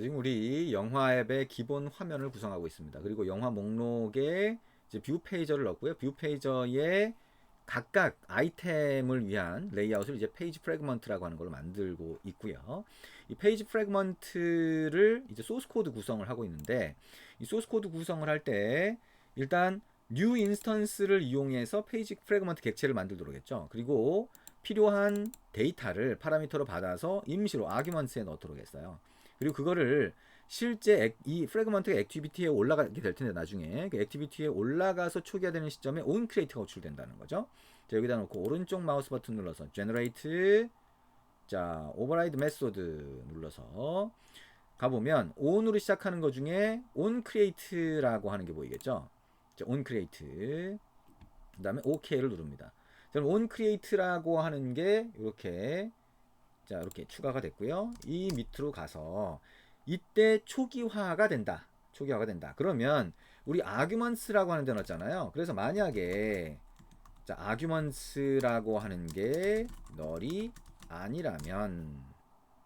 지금 우리 영화 앱의 기본 화면을 구성하고 있습니다. 그리고 영화 목록에 뷰 페이저를 넣고요. 뷰 페이저에 각각 아이템을 위한 레이아웃을 이제 페이지 프래그먼트라고 하는 걸 만들고 있고요. 이 페이지 프래그먼트를 이제 소스 코드 구성을 하고 있는데 이 소스 코드 구성을 할 때 일단 뉴 인스턴스를 이용해서 페이지 프래그먼트 객체를 만들도록 했죠. 그리고 필요한 데이터를 파라미터로 받아서 임시로 아규먼트에 넣도록 했어요. 그리고 그거를 실제 액- 이 프래그먼트가 액티비티에 올라가게 될 텐데 나중에 그 액티비티에 올라가서 초기화되는 시점에 온 크리에이트가 호출된다는 거죠. 자, 여기다 놓고 오른쪽 마우스 버튼 눌러서 generate 자 override method 눌러서 가보면 on으로 시작하는 것 중에 on create라고 하는 게 보이겠죠. 자, on create 그다음에 OK를 누릅니다. 그럼 on create라고 하는 게 이렇게 자 이렇게 추가가 됐고요. 이 밑으로 가서 이때 초기화가 된다. 초기화가 된다. 그러면 우리 arguments라고 하는 데 넣었잖아요. 그래서 만약에 자 arguments라고 하는 게 널이 아니라면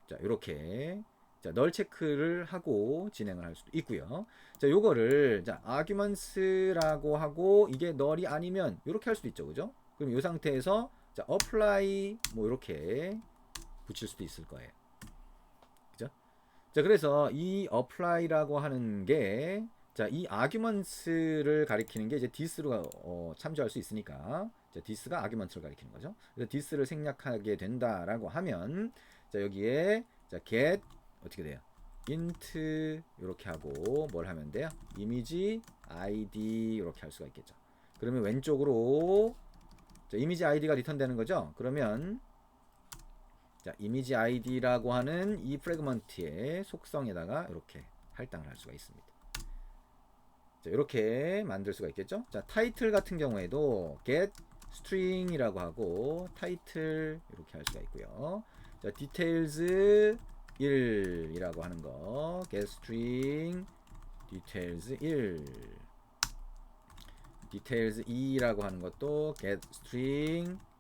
자 이렇게 자, 널 체크를 하고 진행을 할 수도 있고요. 자, 요거를 자, arguments라고 하고 이게 널이 아니면 이렇게 할 수도 있죠. 그죠? 그럼 이 상태에서 자, apply 뭐 이렇게 붙일 수도 있을 거예요. 그죠? 자, 그래서 이 apply라고 하는 게 자, 이 arguments를 가리키는 게 이제 this로 어, 참조할 수 있으니까 자, this가 arguments를 가리키는 거죠. 그래서 this를 생략하게 된다라고 하면 자, 여기에 자, get 어떻게 돼요? int 이렇게 하고 뭘 하면 돼요? 이미지 id 이렇게 할 수가 있겠죠. 그러면 왼쪽으로 자, 이미지 아이디가 리턴되는 거죠. 그러면 자, 이미지 아이디라고 하는 이 프래그먼트의 속성에다가 이렇게 할당을 할 수가 있습니다. 자, 이렇게 만들 수가 있겠죠. 자, 타이틀 같은 경우에도 get string이라고 하고 타이틀 이렇게 할 수가 있고요. 자, details 1이라고 하는 거 get string details 1 details 2라고 하는 것도 get string 자,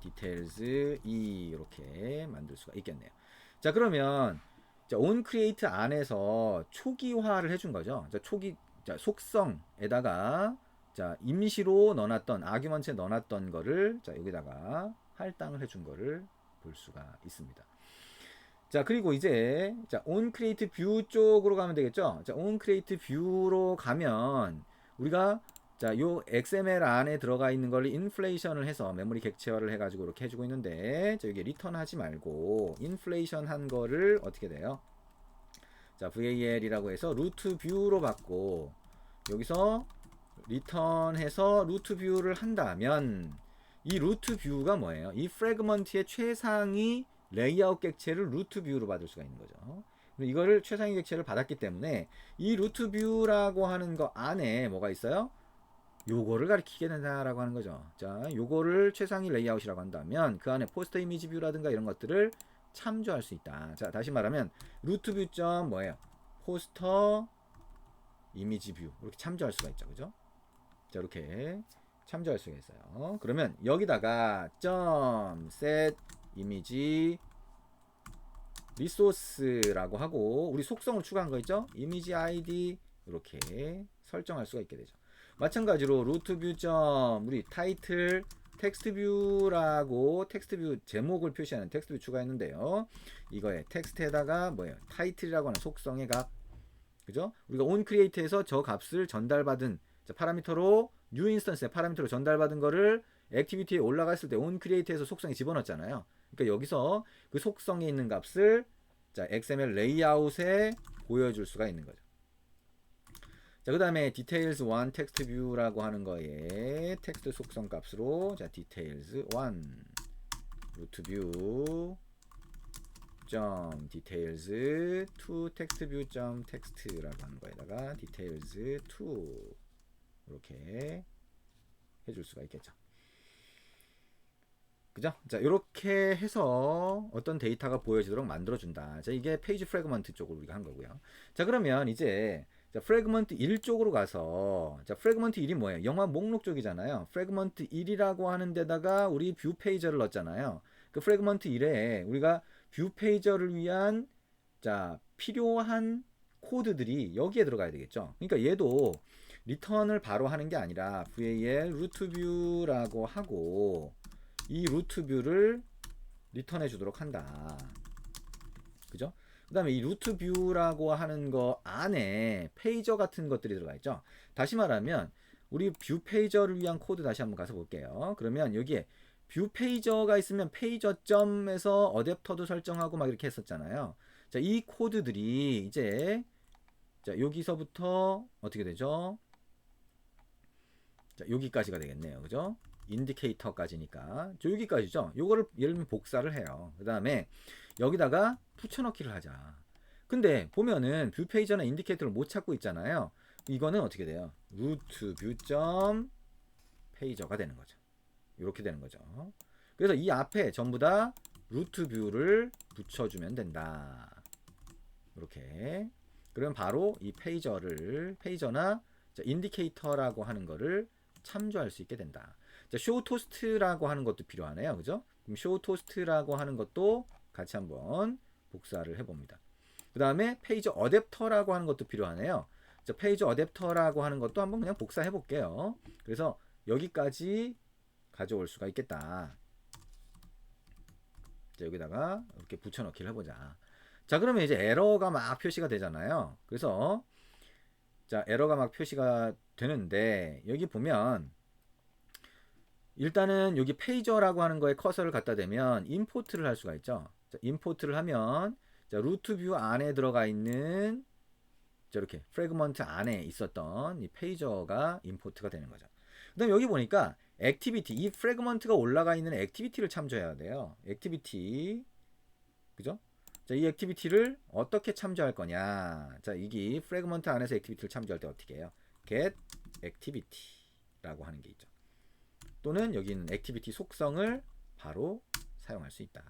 details 2 이렇게 만들 수가 있겠네요. 자, 그러면 자, on create 안에서 초기화를 해준 거죠. 자, 초기 자, 속성에다가 자, 임시로 넣어놨던 아규먼트에 넣어놨던 거를 자, 여기다가 할당을 해준 거를 볼 수가 있습니다. 자, 그리고 이제 자, on create view 쪽으로 가면 되겠죠? 자, on create view로 가면 우리가 자, 요 XML 안에 들어가 있는 걸 인플레이션을 해서 메모리 객체화를 해가지고 이렇게 해주고 있는데, 자, 여기 리턴 하지 말고, 인플레이션 한 거를 어떻게 돼요? 자, VAL이라고 해서 루트 뷰로 받고, 여기서 리턴해서 루트 뷰를 한다면, 이 루트 뷰가 뭐예요? 이 프래그먼트의 최상위 레이아웃 객체를 루트 뷰로 받을 수가 있는 거죠. 이거를 최상위 객체를 받았기 때문에 이 루트 뷰라고 하는 거 안에 뭐가 있어요? 요거를 가리키게 된다라고 하는 거죠. 자, 요거를 최상위 레이아웃이라고 한다면 그 안에 포스터 이미지 뷰라든가 이런 것들을 참조할 수 있다. 자, 다시 말하면 루트 뷰점 뭐예요? 포스터 이미지 뷰 이렇게 참조할 수가 있죠. 그죠? 자, 이렇게 참조할 수가 있어요. 그러면 여기다가 점 set 이미지 리소스라고 하고 우리 속성을 추가한 거 있죠? 이미지 아이디 이렇게 설정할 수가 있게 되죠. 마찬가지로 루트 뷰점 우리 타이틀 텍스트 뷰라고 텍스트 뷰 제목을 표시하는 텍스트 뷰 추가했는데요. 이거에 텍스트에다가 뭐예요? 타이틀이라고 하는 속성의 값. 그죠? 우리가 on create에서 저 값을 전달받은 자, 파라미터로 new instance에 파라미터로 전달받은 거를 액티비티에 올라갔을 때 on create에서 속성에 집어넣었잖아요. 그러니까 여기서 그 속성에 있는 값을 자, XML 레이아웃에 보여줄 수가 있는 거죠. 자, 그 다음에 details 1 text view라고 하는 거에 텍스트 속성 값으로 자, details 1 root view 점 details 2 text view 점 text라고 하는 거에다가 details 2 이렇게 해줄 수가 있겠죠. 그죠? 자, 이렇게 해서 어떤 데이터가 보여지도록 만들어준다. 자, 이게 페이지 프래그먼트 쪽으로 우리가 한 거고요. 자, 그러면 이제 자, 프래그먼트 1 쪽으로 가서 자, 프래그먼트 1이 뭐예요? 영화 목록 쪽이잖아요. 프래그먼트 1이라고 하는 데다가 우리 뷰 페이저를 넣었잖아요. 그 프래그먼트 1에 우리가 뷰 페이저를 위한 자, 필요한 코드들이 여기에 들어가야 되겠죠. 그러니까 얘도 리턴을 바로 하는 게 아니라 val 루트 뷰라고 하고 이 루트 뷰를 리턴해 주도록 한다. 그죠? 그 다음에 이 루트 뷰라고 하는 거 안에 페이저 같은 것들이 들어가 있죠. 다시 말하면 우리 뷰 페이저를 위한 코드 다시 한번 가서 볼게요. 그러면 여기에 뷰 페이저가 있으면 페이저 점에서 어댑터도 설정하고 막 이렇게 했었잖아요. 자, 이 코드들이 이제 자, 여기서부터 어떻게 되죠? 자, 여기까지가 되겠네요. 그죠? 인디케이터까지니까. 저 여기까지죠. 요거를 예를 들면 복사를 해요. 그 다음에 여기다가 붙여넣기를 하자. 근데 보면은 뷰 페이저나 인디케이터를 못 찾고 있잖아요. 이거는 어떻게 돼요? 루트 뷰점 페이저가 되는 거죠. 이렇게 되는 거죠. 그래서 이 앞에 전부 다 루트 뷰를 붙여주면 된다. 이렇게. 그러면 바로 이 페이저를 페이저나 인디케이터라고 하는 거를 참조할 수 있게 된다. 자, 쇼 토스트라고 하는 것도 필요하네요. 그죠? 그럼 쇼 토스트라고 하는 것도 같이 한번 복사를 해봅니다. 그 다음에 페이지 어댑터라고 하는 것도 필요하네요. 자, 페이지 어댑터라고 하는 것도 한번 그냥 복사해 볼게요. 그래서 여기까지 가져올 수가 있겠다. 자, 여기다가 이렇게 붙여넣기를 해보자. 자, 그러면 이제 에러가 막 표시가 되잖아요. 그래서 자, 에러가 막 표시가 되는데 여기 보면 일단은 여기 페이저라고 하는 거에 커서를 갖다 대면 임포트를 할 수가 있죠. 자, 임포트를 하면 자, 루트 뷰 안에 들어가 있는 자, 이렇게 프래그먼트 안에 있었던 이 페이저가 임포트가 되는 거죠. 그다음 여기 보니까 액티비티 이 프래그먼트가 올라가 있는 액티비티를 참조해야 돼요. 액티비티 그죠? 자, 이 액티비티를 어떻게 참조할 거냐? 자, 이게 프래그먼트 안에서 액티비티를 참조할 때 어떻게 해요? get activity라고 하는 게 있죠. 또는 여기 있는 액티비티 속성을 바로 사용할 수 있다.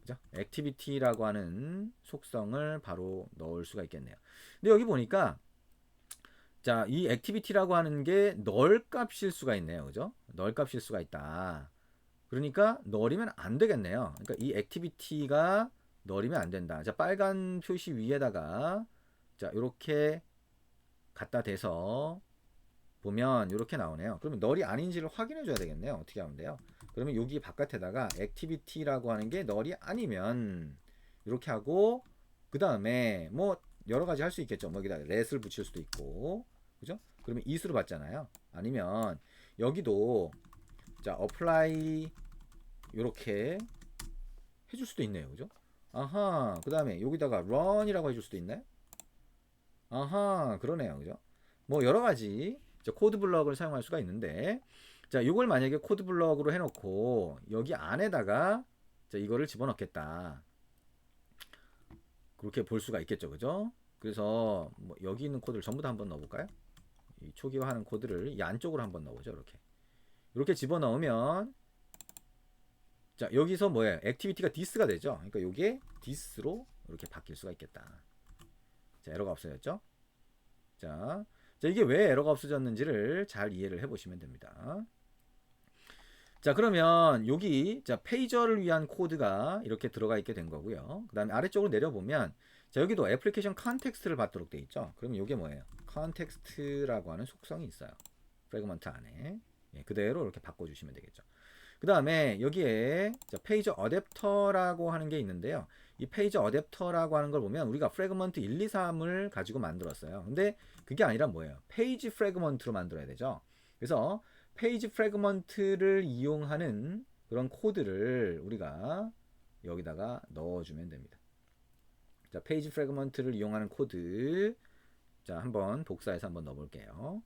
그죠? 액티비티라고 하는 속성을 바로 넣을 수가 있겠네요. 근데 여기 보니까 자, 이 액티비티라고 하는 게 널 값일 수가 있네요. 그죠? 널 값일 수가 있다. 그러니까 널이면 안 되겠네요. 그러니까 이 액티비티가 널이면 안 된다. 자, 빨간 표시 위에다가 자, 이렇게 갖다 대서 보면 이렇게 나오네요. 그러면 널이 아닌지를 확인해 줘야 되겠네요. 어떻게 하면 돼요? 그러면 여기 바깥에다가 액티비티라고 하는 게 널이 아니면 이렇게 하고 그 다음에 뭐 여러 가지 할 수 있겠죠. 뭐 여기다 렛을 붙일 수도 있고 그죠? 그러면 이수로 받잖아요. 아니면 여기도 자 apply 이렇게 해줄 수도 있네요. 그죠? 아하 그 다음에 여기다가 run이라고 해줄 수도 있나요? 아하 그러네요. 그죠? 뭐 여러 가지 코드 블럭을 사용할 수가 있는데 자 이걸 만약에 코드 블럭으로 해놓고 여기 안에다가 자 이거를 집어넣겠다. 그렇게 볼 수가 있겠죠. 그죠? 그래서 뭐 여기 있는 코드를 전부 다 한번 넣어볼까요? 이 초기화하는 코드를 이 안쪽으로 한번 넣어보죠. 이렇게 이렇게 집어넣으면 자 여기서 뭐예요? 액티비티가 디스가 되죠. 그러니까 이게 디스로 이렇게 바뀔 수가 있겠다. 자 에러가 없어졌죠? 자, 자 이게 왜 에러가 없어졌는지를 잘 이해를 해보시면 됩니다. 자 그러면 여기 자 페이저를 위한 코드가 이렇게 들어가 있게 된 거고요. 그 다음에 아래쪽으로 내려보면 자 여기도 애플리케이션 컨텍스트를 받도록 돼 있죠. 그럼 이게 뭐예요? 컨텍스트라고 하는 속성이 있어요. 프래그먼트 안에 예, 그대로 이렇게 바꿔주시면 되겠죠. 그 다음에 여기에 자, 페이저 어댑터라고 하는 게 있는데요. 이 페이저 어댑터라고 하는 걸 보면 우리가 프래그먼트 1, 2, 3을 가지고 만들었어요. 근데 그게 아니라 뭐예요? 페이지 프래그먼트로 만들어야 되죠. 그래서 페이지 프래그먼트를 이용하는 그런 코드를 우리가 여기다가 넣어주면 됩니다. 자, 페이지 프래그먼트를 이용하는 코드. 자, 한번 복사해서 한번 넣어볼게요.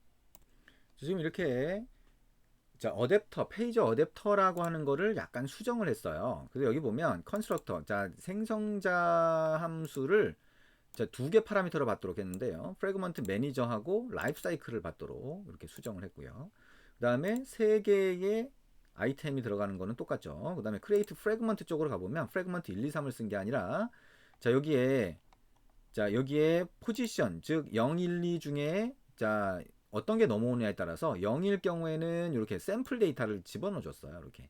지금 이렇게 자, 어댑터, 페이지 어댑터라고 하는 거를 약간 수정을 했어요. 그래서 여기 보면 컨스트럭터, 자, 생성자 함수를 자, 두 개 파라미터로 받도록 했는데요. 프래그먼트 매니저하고 라이프 사이클을 받도록 이렇게 수정을 했고요. 그 다음에 세 개의 아이템이 들어가는 거는 똑같죠. 그 다음에 크리에이트 프래그먼트 쪽으로 가보면 프래그먼트 1, 2, 3을 쓴 게 아니라 자, 여기에 자, 여기에 포지션, 즉 0, 1, 2 중에 자, 어떤 게 넘어오느냐에 따라서 0일 경우에는 이렇게 샘플 데이터를 집어넣어 줬어요. 이렇게.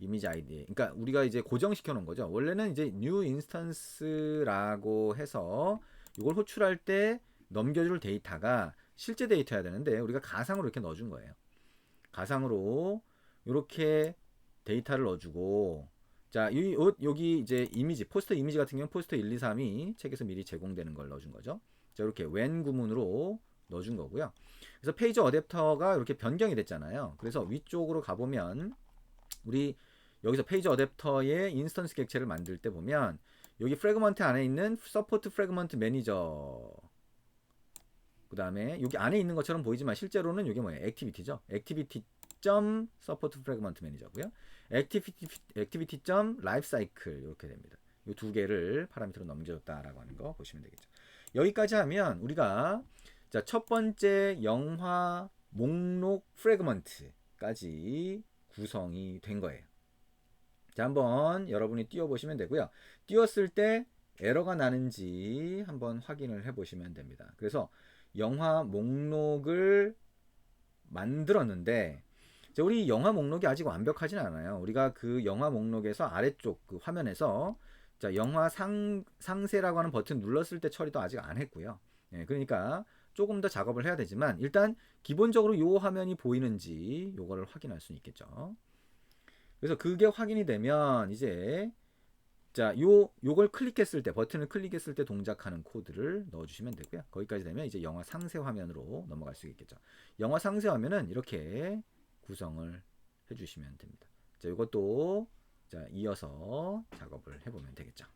이미지 아이디. 그러니까 우리가 이제 고정시켜 놓은 거죠. 원래는 이제 new instance라고 해서 이걸 호출할 때 넘겨줄 데이터가 실제 데이터여야 되는데 우리가 가상으로 이렇게 넣어준 거예요. 가상으로 이렇게 데이터를 넣어주고 자, 이, 요- 여기 이제 이미지, 포스터 이미지 같은 경우는 포스터 1, 2, 3이 책에서 미리 제공되는 걸 넣어준 거죠. 자, 이렇게 웬 구문으로 넣어준 거고요. 그래서 페이지 어댑터가 이렇게 변경이 됐잖아요. 그래서 위쪽으로 가보면 우리 여기서 페이지 어댑터의 인스턴스 객체를 만들 때 보면 여기 프래그먼트 안에 있는 서포트 프래그먼트 매니저 그 다음에 여기 안에 있는 것처럼 보이지만 실제로는 이게 뭐예요? 액티비티죠. 액티비티 점 서포트 프래그먼트 매니저고요. 액티비티 액티비티 점 라이프 사이클 이렇게 됩니다. 이 두 개를 파라미터로 넘겨줬다라고 하는 거 보시면 되겠죠. 여기까지 하면 우리가 자, 첫 번째 영화 목록 프래그먼트까지 구성이 된 거예요. 자, 한번 여러분이 띄워 보시면 되고요. 띄웠을 때 에러가 나는지 한번 확인을 해 보시면 됩니다. 그래서 영화 목록을 만들었는데 이제 우리 영화 목록이 아직 완벽하진 않아요. 우리가 그 영화 목록에서 아래쪽 그 화면에서 자 영화 상 상세라고 하는 버튼 눌렀을 때 처리도 아직 안 했고요. 예, 그러니까 조금 더 작업을 해야 되지만 일단 기본적으로 요 화면이 보이는지 요거를 확인할 수 있겠죠. 그래서 그게 확인이 되면 이제 자, 요 요걸 클릭했을 때 버튼을 클릭했을 때 동작하는 코드를 넣어 주시면 되고요. 거기까지 되면 이제 영화 상세 화면으로 넘어갈 수 있겠죠. 영화 상세 화면은 이렇게 구성을 해 주시면 됩니다. 자, 이것도 자, 이어서 작업을 해 보면 되겠죠.